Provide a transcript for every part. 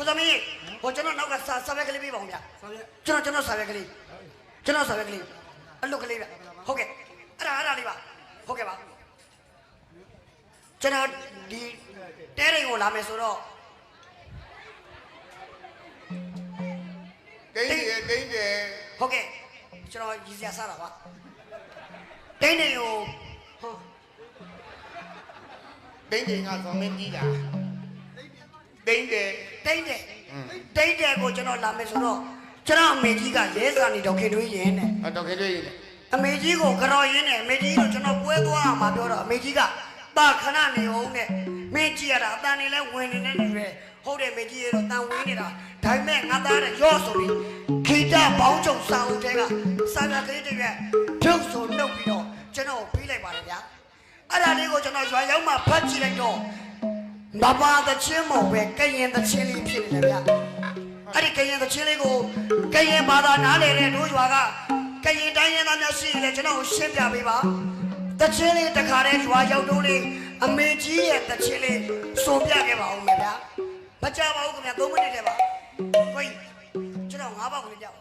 ကိုသမီးဟိုကျွန်တော်နောက်ကစာစာပဲကလေးပေးပါဦးဗျာဆောင်ရက်ကျွန်တော်ကျွန်တော်စာပဲကလေးကျွန်တော်စာပဲကလေးအလုတ်ကလေးဗျဟုတ်ကဲ့အဲ့ဒါအဲ့ဒါလေးပါဟုတ်ကဲ့ပါကျွန်တော်ဒီတဲရင်ကိုလာမယ်ဆိုတော့တိတ်တယ်တိတ်တယ်ဟုတ်ကဲ့ကျွန်တော်ရည်စရာစားတာပါတင်းနေကိုဟောတိတ်တယ်ငါဆောင်မင်းကြီးတာ တိတ်တယ်တင်းတယ်တင်းတယ်ကိုကျွန်တော်လာမယ်ဆိုတော့ကျွန်တော်အမေကြီးကရဲစာနေတော့ခင်တွေးရင်နဲ့အတော်ခဲတွေ့ရင်အမေကြီးကိုကြော်ရင်းနဲ့အမေကြီးတို့ကျွန်တော်ပွဲသွားအောင်မပြောတော့အမေကြီးကပါခဏနေအောင်နဲ့မင်းကြည့်ရတာအတန်နေလဲဝင်နေနေနေပဲဟုတ်တယ်အမေကြီးရဲ့တော့တန်ဝင်နေတာဒါပေမဲ့ငါသားတဲ့ရော့ဆိုပြီးခိတပေါင်းချုပ်စာအုပ်ထဲကစာပြကလေးတွေရဲ့ဒုတ်ဆိုနှုတ်ပြီးတော့ကျွန်တော်ကိုပေးလိုက်ပါတယ်ဗျာအဲ့ဒါလေးကိုကျွန်တော်ရွာရောက်မှဖတ်ကြည့်လိုက်တော့ မပါတဲ့ချင်းမော်ပဲကရင်တဲ့ချင်းလေးဖြစ်နေတယ်ဗျာအဲ့ဒီကရင်သချင်းလေးကိုကရင်ဘာသာနားလည်တဲ့တို့ရွာကကရင်တိုင်းရင်းသားများရှိရင်လည်းကျွန်တော်ကိုရှင်းပြပေးပါသချင်းလေးတခါတည်းရွာရောက်တော့လေအမေကြီးရဲ့သချင်းလေးစုံပြခဲ့ပါဦးမယ်ဗျာမကြပါဘူးခင်ဗျာ3မိနစ်တည်းပါကိုကြီးကျွန်တော်၅ပေါက်ကိုပြပါ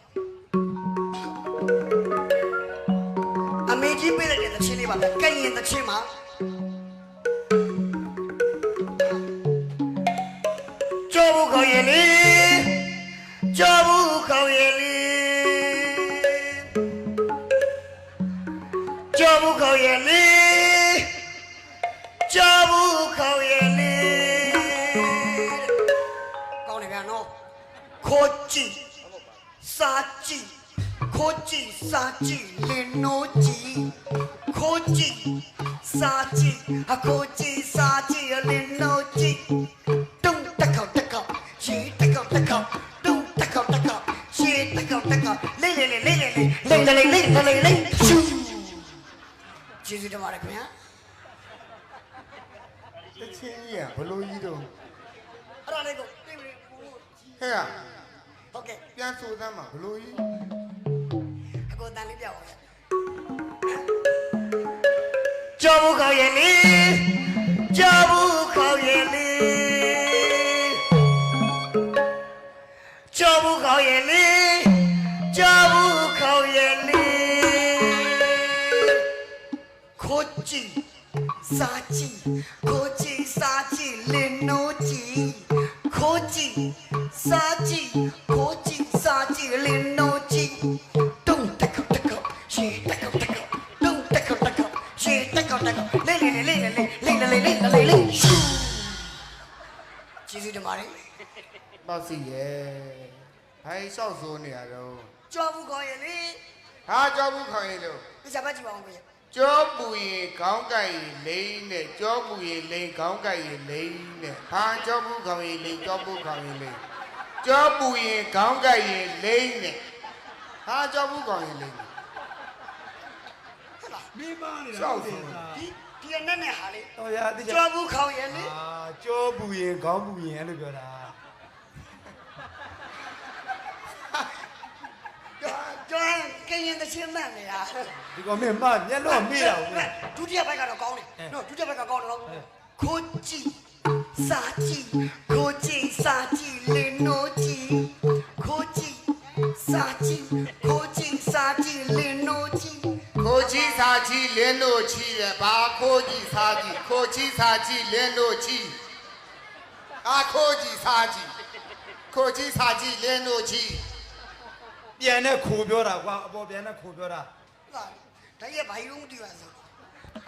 အမေကြီးပေးလိုက်တဲ့သချင်းလေးပါဗျာကရင်သချင်းမှာ ခေါ်ရင်လေးကြောဘူးခေါင်ရည်လေးကြောဘူးခေါင်ရည်လေးကြောဘူးခေါင်ရည်လေးကောင်းတယ်ဗျာနော်ခိုးကြည့်စားကြည့်ခိုးကြည့်စားကြည့်လင်းနိုးကြည့်ခိုးကြည့်စားကြည့်အခိုးကြည့်စားကြည့်လင်းနိုး လေးလေးလေးလေးရှူကျေးဇူးတင်ပါတယ်ခင်ဗျာတချင်းကြီးကဘလို့ကြီးတော့အဲ့ဒါလေးကိုပြေးပြေးဟဲ့ဟုတ်ကဲ့ပြန်ဆိုသမ်းမှာဘလို့ကြီးအကိုတန်လေးပြောက်ပါဗျာကြောဘူးခေါင်ရည်လေး ခိုးကြည့်စားကြည့်ခိုးကြည့်စားကြည့်လင်းနိုးကြည့်ခိုးကြည့်စားကြည့်ခိုးကြည့်စားကြည့်လင်းနိုးကြည့်တုံးတက်ကောက်တက်ကောက်ရှေးတက်ကောက်တက်ကောက်တုံးတက်ကောက်တက်ကောက်ရှေးတက်ကောက်တက်ကောက်လေးလေးလေးလေးလေးလေးလေးလေးလေးလေးလေးရှူကျေးဇူးတင်ပါတယ်ပေါ့စီရဲ့ဟိုင်းလျှောက်ဆိုနေရတော့ကြောက်ဘူးခေါ်ရလေဟာကြောက်ဘူးခေါင်ရင်လို့ဒီစားပတ်ကြည့်ပါဦးခင်ဗျ ကြောပူရင်ခေါင်းကိုက်ရင်လိမ့်နဲ့ကြောပူရင်လိမ့်ခေါင်းကိုက်ရင်လိမ့်နဲ့ဟာကြောဘူးခေါင်ရင်လိမ့်ကြောဘူးခေါင်ရင်လိမ့်ကြောပူရင်ခေါင်းကိုက်ရင်လိမ့်နဲ့ဟာကြောဘူးခေါင်ရင်လိမ့်ဟုတ်လားမိမနေတာရှောက်ဆိုဒီဒီနဲ့နဲ့ဟာလေတော်ရတိကျကြောက်ဘူးခေါ်ရလေအာကြောပူရင်ခေါင်းပူရင်အဲ့လိုပြောတာ ကြောက်ကရင်တဲ့ချင်းမှန်နေရဒီကောင်မင်းမမျက်လုံးမေးတာဘူးဒုတိယဘက်ကတော့ကောင်းတယ်နော်ဒုတိယဘက်ကကောင်းတယ်နော်ခိုးကြည့်စားကြည့်ခိုးကြည့်စားကြည့်လင်းနိုးကြည့်ခိုးကြည့်စားကြည့်ခိုးကြည့်စားကြည့်လင်းနိုးကြည့်ခိုကြီးစာကြီးလင်းတို့ချီတယ်ဘာခိုကြီးစာကြီးခိုကြီးစာကြီးလင်းတို့ချီအာခိုကြီးစာကြီးခိုကြီးစာကြီးလင်းတို့ချီ ပြန်နဲ့ခိုပြောတာကွာအပေါ်ပြန်နဲ့ခိုပြောတာဟာဒါရဲ့ဘာယူမတူပါစို့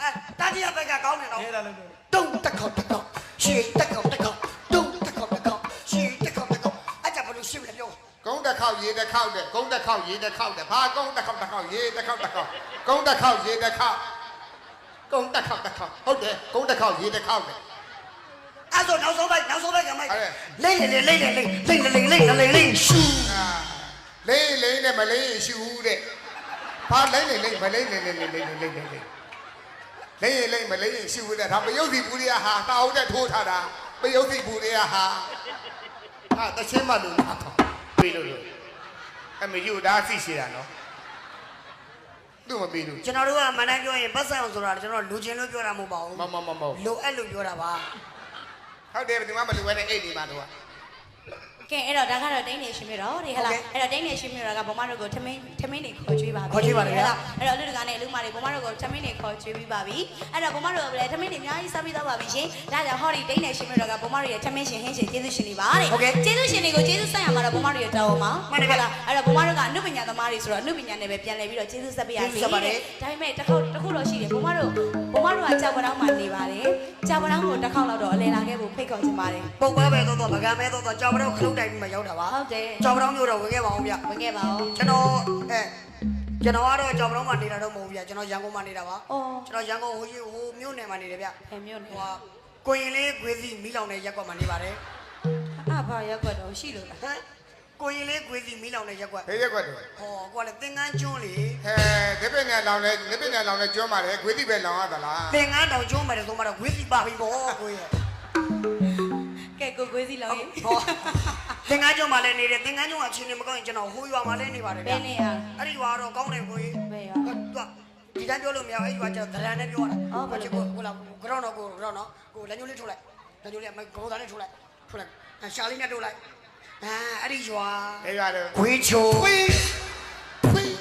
အဲတတိယဘက်ကကောင်းတယ်နော်အဲဒါလည်းပြောတုံးတက်ခေါက်တက်ခေါက်ရှေးတက်ခေါက်တက်ခေါက်တုံးတက်ခေါက်တက်ခေါက်ရှေးတက်ခေါက်တက်ခေါက်အကြဘလို့ရှင်းလဲပြောကုန်းတစ်ခေါက်ရေတစ်ခေါက်တဲ့ကုန်းတစ်ခေါက်ရေတစ်ခေါက်တဲ့ဘာကုန်းတစ်ခေါက်တစ်ခေါက်ရေတစ်ခေါက်တစ်ခေါက်ကုန်းတစ်ခေါက်ရေတစ်ခေါက်ကုန်းတစ်ခေါက်တစ်ခေါက်ဟုတ်တယ်ကုန်းတစ်ခေါက်ရေတစ်ခေါက်တဲ့အဲ့ဆိုနောက်ဆုံးဘက်နောက်ဆုံးဘက်ကမိုက်ဟုတ်တယ်လိမ့်လေလိမ့်လေလိမ့်လိမ့်လေလိမ့်လေလိမ့်ရှူအာ လိမ့်လိမ့်နဲ့မလိမ့်ရင်ရှူဦးတဲ့ဘာလိမ့်နေလိမ့်မလိမ့်နေလိမ့်နေလိမ့်နေလိမ့်နေလိမ့်လိမ့်ရင်လိမ့်မလိမ့်ရင်ရှူဦးတဲ့ဒါပယုတ်စီဘူးတွေကဟာတာဟုတ်တဲ့ထိုးထားတာပယုတ်စီဘူးတွေကဟာဟာတချင်းမလို့လားပြေးလို့လို့အမေယူဒါစီရှိတာနော်သူ့မပြေးလို့ကျွန်တော်တို့ကမနက်ပြောရင်ပတ်စံအောင်ဆိုတာကျွန်တော်လူချင်းလို့ပြောတာမဟုတ်ပါဘူးမမမမလိုအပ်လို့ပြောတာပါဟုတ်တယ်ဘယ်သူမှမလိုအပ်တဲ့အိတ်နေပါတော့ ကဲအဲ့တော့ဒါကတော့တိန်နေရှင်မြေတော်တွေဟလားအဲ့တော့တိန်နေရှင်မြေတော်ကဘမတို့ကိုထမင်းထမင်းတွေခေါ်ကြွေးပါပြီခေါ်ကြွေးပါလေဗျာအဲ့တော့လူတကာနဲ့လူမတွေဘမတို့ကိုထမင်းတွေခေါ်ကြွေးပြီးပါပြီအဲ့တော့ဘမတို့ကလည်းထမင်းတွေအများကြီးစားပြီးတော့ပါပြီရှင်ဒါကြောင့်ဟောဒီတိန်နေရှင်မြေတော်ကဘမတို့ရဲ့ထမင်းရှင်ဟင်းရှင်ကျေးဇူးရှင်တွေပါတဲ့ကျေးဇူးရှင်တွေကိုကျေးဇူးဆက်ရမှာတော့ဘမတို့ရဲ့တော်မှာမှန်တယ်ဗျာအဲ့တော့ဘမတို့ကအနုပညာသမားတွေဆိုတော့အနုပညာနဲ့ပဲပြန်လဲပြီးတော့ကျေးဇူးဆက်ပေးရစီဒါပေမဲ့တစ်ခေါက်တစ်ခုတော့ရှိတယ်ဘမတို့ဘမတို့ကကြောက်ပလောင်းမှာနေပါတယ်ကြောက်ပလောင်းကိုတစ်ခေါက်တော့အလဲလာခဲ့ဖို့ဖိတ်ခေါ်ချင်ပါတယ်ပုံပွဲပဲတော့တော့မကံပဲတော့တော့ကြောက်ပလောင်းခလုတ်တိုင်းကြီးမှာရောက်တာပါဟုတ်တယ်ကြောင်တောင်းမျိုးတော့ဝင်ခဲ့ပါအောင်ဗျဝင်ခဲ့ပါအောင်ကျွန်တော်အဲကျွန်တော်ကတော့ကြောင်တောင်းမှာနေတာတော့မဟုတ်ဘူးဗျကျွန်တော်ရန်ကုန်မှာနေတာပါကျွန်တော်ရန်ကုန်ဟိုဟိုမြို့နယ်မှာနေတယ်ဗျဟိုမြို့နယ်ဟိုကိုရင်လေးခွေးစီမိလောင်တဲ့ရက်ကွက်မှာနေပါတယ်အဘရက်ကွက်တော့ရှိလို့လားဟမ်ကိုရင်လေးခွေးစီမိလောင်တဲ့ရက်ကွက်ဟေးရက်ကွက်တော့ဟောကိုကလည်းသင်္ကန်းကျွန်းလေဟဲငပင်ငယ်လောင်လဲငပင်ငယ်လောင်လဲကျွန်းပါလေခွေးစီပဲလောင်ရသလားသင်္ကန်းတောင်ကျွန်းပါတယ်ဆိုမှတော့ခွေးစီပါပြီပေါ့ကိုရဲ့ကဲကိုခွေးစီလောင်ဟော 天干就骂你呢，天干就话今年没搞成就，灰娃骂你呢吧？没呢啊？哎，娃罗，搞呢灰。没啊？今天就聊，哎，娃就商量呢，就来。我讲，我讲，我讲呢，我讲呢，我来就来出来，就来没搞啥的出来，出来。下里伢就来。哎，哎，哎，娃罗。灰球。灰。灰。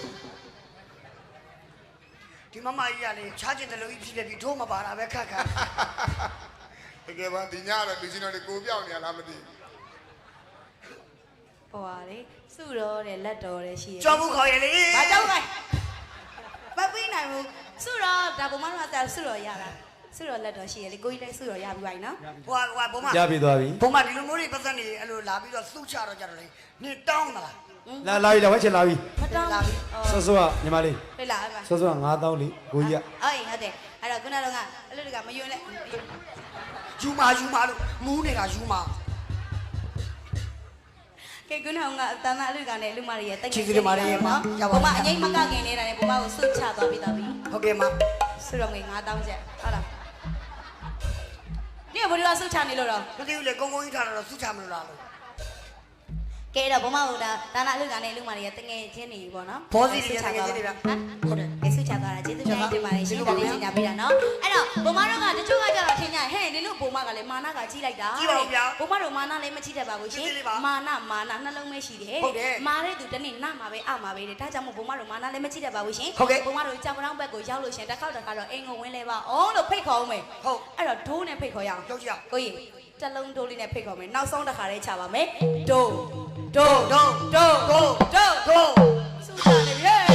听妈妈一样的，恰钱在楼里批的，批土嘛吧？哈哈哈哈哈！哎，娃，听伢罗，毕竟我得狗皮，我尼阿拉没得。 ဟောရတယ်စုတော်တယ်လက်တော်တယ်ရှိတယ်ကြောက်ဘူးခေါ်ရလေမကြောက်ဘူးမပြေးနိုင်ဘူးစုတော်ဒါဘုံမတော့အတစုတော်ရတာစုတော်လက်တော်ရှိရလေကိုကြီးလည်းစုတော်ရပြီပါနော်ဟိုဟိုဘုံမရပြီသွားပြီဘုံမဒီလိုမျိုးတွေပတ်သက်နေအဲ့လိုလာပြီးတော့စုချတော့ကြတော့လေနေတောင်းတာလာလာပြီလာဝက်ချင်လာပြီမတောင်းဆောဆောကညီမလေးဟဲ့လားဆောဆောက9တောင်းလေကိုကြီးကအေးဟုတ်တယ်အဲ့တော့ခုနကတော့ကအဲ့လိုတကမယွန်းလက်ယူမာယူမာလို့မူးနေတာယူမာ ကေကွန်းအောင်ကတမအလူကနဲ့လူမတွေရဲ့တိုက်ကျေးဇူးတင်ပါတယ်မရပါဘူးဘုမအငိမ့်မကခင်နေတာနဲ့ဘုမကိုဆွတ်ချသွားပြီးသားပြီဟုတ်ကဲ့မဆွတ်တော့ငွေ9000ကျပ်ဟုတ်လားနေ့ဘုရားဆွတ်ချနေလို့တော့မသိဘူးလေကုန်းကုန်းကြီးထားတော့ဆွတ်ချမလို့လားလို့ကဲတော့ဘုမကဒါဒါနာအလူကနဲ့လူမတွေရဲ့တငယ်ချင်းတွေပေါ့နော်ဘောစီတွေရဲ့တငယ်ချင်းတွေဗျဟုတ်တယ်ဆွတ်ချ ကျေးဇူးတင်ပါတယ်ရှင်ဒါလေးချိန်ကြပေးတာနော်အဲ့တော့ဘုံမတို့ကတချို့ကကြတော့ထင်ကြဟဲ့နင်တို့ဘုံမကလည်းမာနကကြီးလိုက်တာကြီးပါဦးဗျာဘုံမတို့မာနလည်းမကြီးတတ်ပါဘူးရှင်မာနမာနနှလုံးမဲရှိတယ်မာတဲ့သူတနေ့နမှာပဲအမှာပဲတဲ့ဒါကြောင့်မို့ဘုံမတို့မာနလည်းမကြီးတတ်ပါဘူးရှင်ဘုံမတို့ကြောင်ကောင်ဘက်ကိုရောက်လို့ရှင်တစ်ခေါက်တစ်ခါတော့အိမ်ကိုဝင်လဲပါအောင်လို့ဖိတ်ခေါ်အောင်မယ်ဟုတ်အဲ့တော့ဒိုးနဲ့ဖိတ်ခေါ်ရအောင်ကြောက်ကြည့်ကိုကြီးတလုံးဒိုးလေးနဲ့ဖိတ်ခေါ်မယ်နောက်ဆုံးတစ်ခါလေးချပါမယ်ဒိုးဒိုးဒိုးဒိုးဒိုးဒိုးဒိုးစူးစားနေပြီ